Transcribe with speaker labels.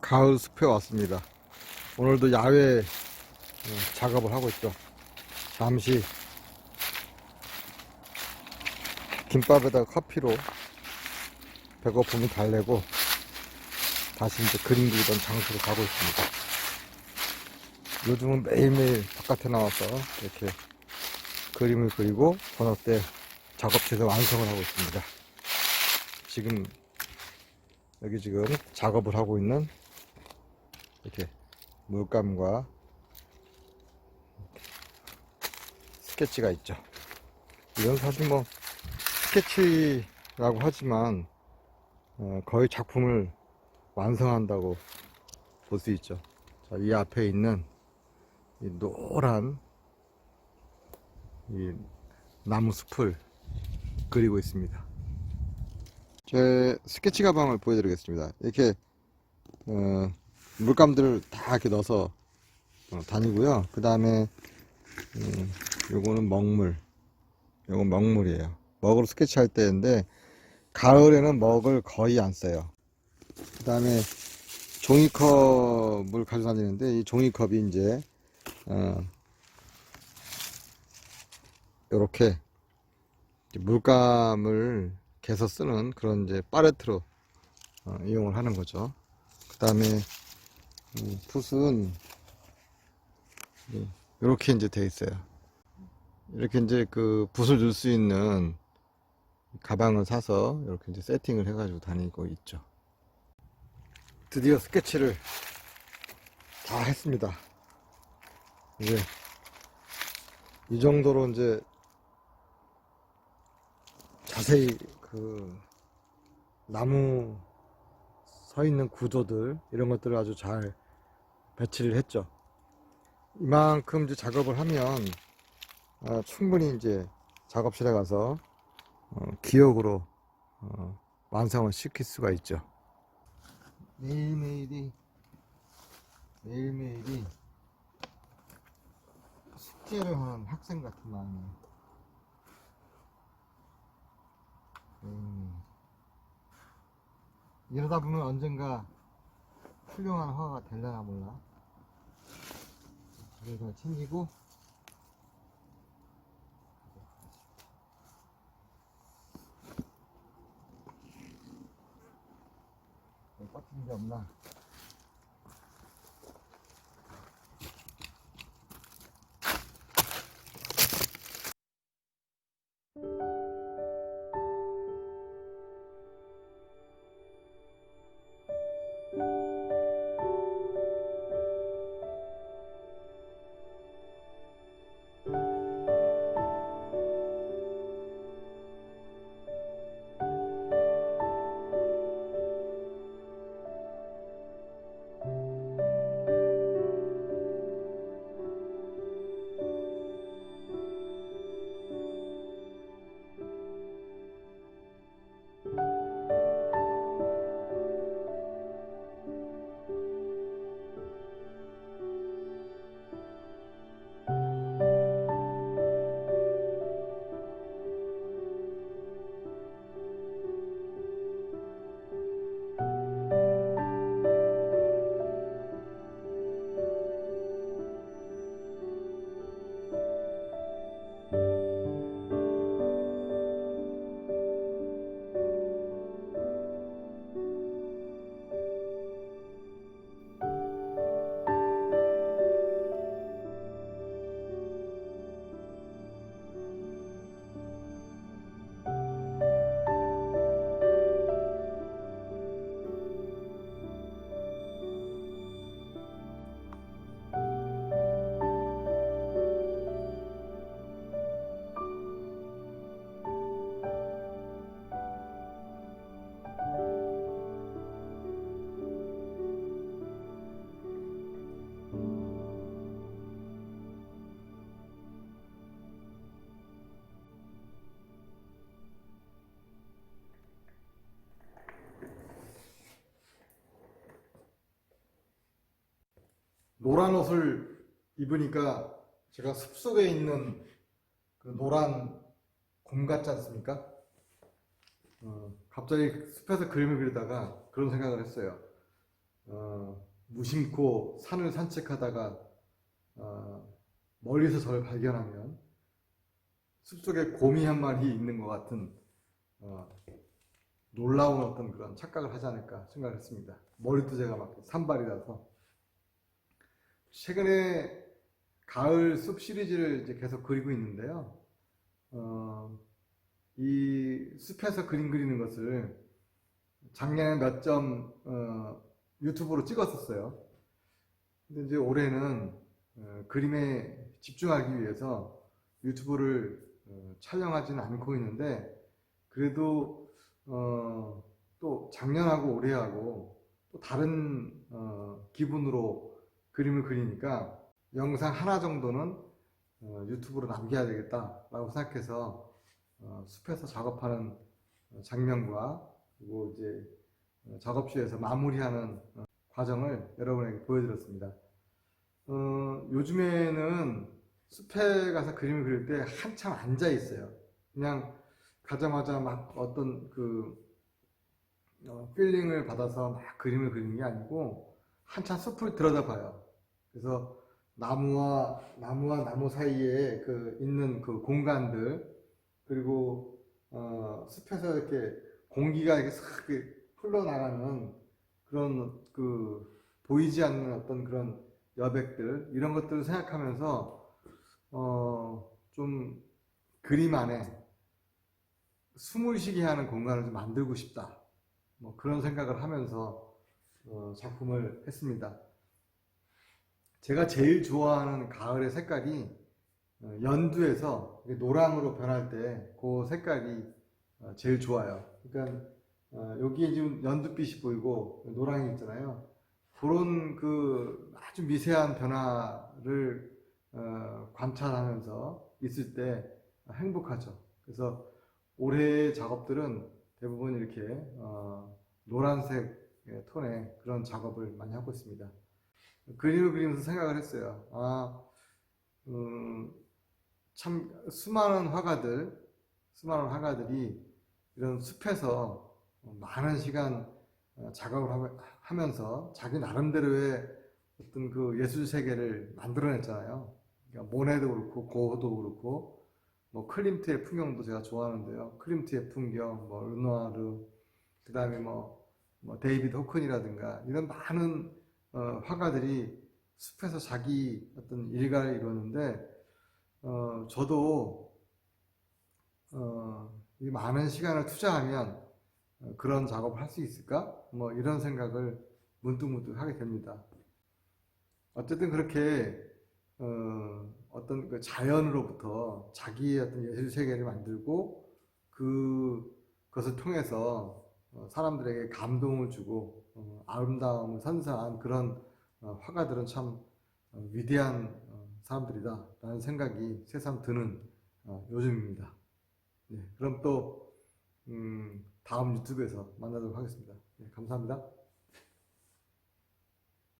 Speaker 1: 가을 숲에 왔습니다. 오늘도 야외 어, 작업을 하고 있죠. 잠시 김밥에다가 커피로 배고픔이 달래고 다시 이제 그림 그리던 장소로 가고 있습니다. 요즘은 매일매일 바깥에 나와서 이렇게 그림을 그리고 저녁 때 작업실에서 완성을 하고 있습니다. 지금 여기 지금 작업을 하고 있는 이렇게 물감과 스케치가 있죠. 이건 사실 뭐 스케치라고 하지만 어, 거의 작품을 완성한다고 볼 수 있죠. 자, 이 앞에 있는 이 노란 이 나무 숲을 그리고 있습니다. 제 스케치 가방을 보여드리겠습니다. 이렇게 어, 물감들을 다 이렇게 넣어서 어, 다니고요. 그 다음에 음, 요거는 먹물, 요건 먹물이에요. 먹으로 스케치할 때인데 가을에는 먹을 거의 안 써요. 그 다음에 종이컵을 가져다니는데 이 종이컵이 이제 어, 이렇게 물감을 개서 쓰는 그런 이제 파레트로 어, 이용을 하는 거죠. 그 다음에 풋은 이렇게 이제 돼 있어요. 이렇게 이제 그 붓을 넣을 수 있는 가방을 사서 이렇게 이제 세팅을 해가지고 다니고 있죠. 드디어 스케치를 다 했습니다. 이제 이 정도로 이제 자세히 그 나무 서 있는 구조들 이런 것들을 아주 잘 배치를 했죠. 이만큼 이제 작업을 하면 어, 충분히 이제 작업실에 가서 어, 기억으로 어, 완성을 시킬 수가 있죠. 매일매일이 매일매일이 숙제를 하는 학생 같은 마음이에요. 음, 이러다 보면 언젠가 훌륭한 화가 될려나 몰라. 그래서 챙기고 빡친 게 없나? 노란 옷을 입으니까 제가 숲속에 있는 그 노란 곰 같지 않습니까? 어, 갑자기 숲에서 그림을 그리다가 그런 생각을 했어요. 어, 무심코 산을 산책하다가 어, 멀리서 저를 발견하면 숲속에 곰이 한 마리 있는 것 같은 어, 놀라운 어떤 그런 착각을 하지 않을까 생각을 했습니다. 머리도 제가 막 산발이라서 최근에 가을 숲 시리즈를 이제 계속 그리고 있는데요. 어, 이 숲에서 그림 그리는 것을 작년에 몇점 어, 유튜브로 찍었었어요. 근데 이제 올해는 어, 그림에 집중하기 위해서 유튜브를 어, 촬영하지는 않고 있는데 그래도 어, 또 작년하고 올해하고 또 다른 어, 기분으로 그림을 그리니까 영상 하나 정도는 어, 유튜브로 남겨야 되겠다라고 생각해서 어, 숲에서 작업하는 어, 장면과 그리고 이제 어, 작업실에서 마무리하는 어, 과정을 여러분에게 보여드렸습니다. 어, 요즘에는 숲에 가서 그림을 그릴 때 한참 앉아 있어요. 그냥 가자마자 막 어떤 그 어, 필링을 받아서 막 그림을 그리는 게 아니고 한참 숲을 들여다봐요. 그래서 나무와 나무와 나무 사이에 그 있는 그 공간들 그리고 어, 숲에서 이렇게 공기가 이렇게 싹 흘러나가는 그런 그 보이지 않는 어떤 그런 여백들 이런 것들을 생각하면서 어, 좀 그림 안에 숨을 쉬게 하는 공간을 좀 만들고 싶다. 뭐 그런 생각을 하면서 어, 작품을 했습니다. 제가 제일 좋아하는 가을의 색깔이 어, 연두에서 노랑으로 변할 때 그 색깔이 어, 제일 좋아요. 그러니까 어, 여기에 지금 연두빛이 보이고 노랑이 있잖아요. 그런 그 아주 미세한 변화를 어, 관찰하면서 있을 때 행복하죠. 그래서 올해의 작업들은 대부분 이렇게 어, 노란색 톤의 그런 작업을 많이 하고 있습니다. 그림을 그리면서 생각을 했어요. 아, 음, 참 수많은 화가들, 수많은 화가들이 이런 숲에서 많은 시간 어, 작업을 하면서 자기 나름대로의 어떤 그 예술 세계를 만들어냈잖아요. 그러니까 모네도 그렇고 고흐도 그렇고 뭐 클림트의 풍경도 제가 좋아하는데요. 클림트의 풍경, 뭐 르누아르, 그 다음에 뭐, 뭐 데이비드 호큰이라든가 이런 많은 어, 화가들이 숲에서 자기 어떤 일가를 이루는데 어, 저도 어, 이 많은 시간을 투자하면 어, 그런 작업을 할 수 있을까? 뭐 이런 생각을 문득문득 하게 됩니다. 어쨌든 그렇게 어, 어떤 그 자연으로부터 자기의 어떤 예술 세계를 만들고 그 그것을 통해서 어, 사람들에게 감동을 주고 어, 아름다움을 선사한 그런 어, 화가들은 참 어, 위대한 어, 사람들이다라는 생각이 새삼 드는 어, 요즘입니다. 네, 그럼 또 음, 다음 유튜브에서 만나도록 하겠습니다. 네, 감사합니다.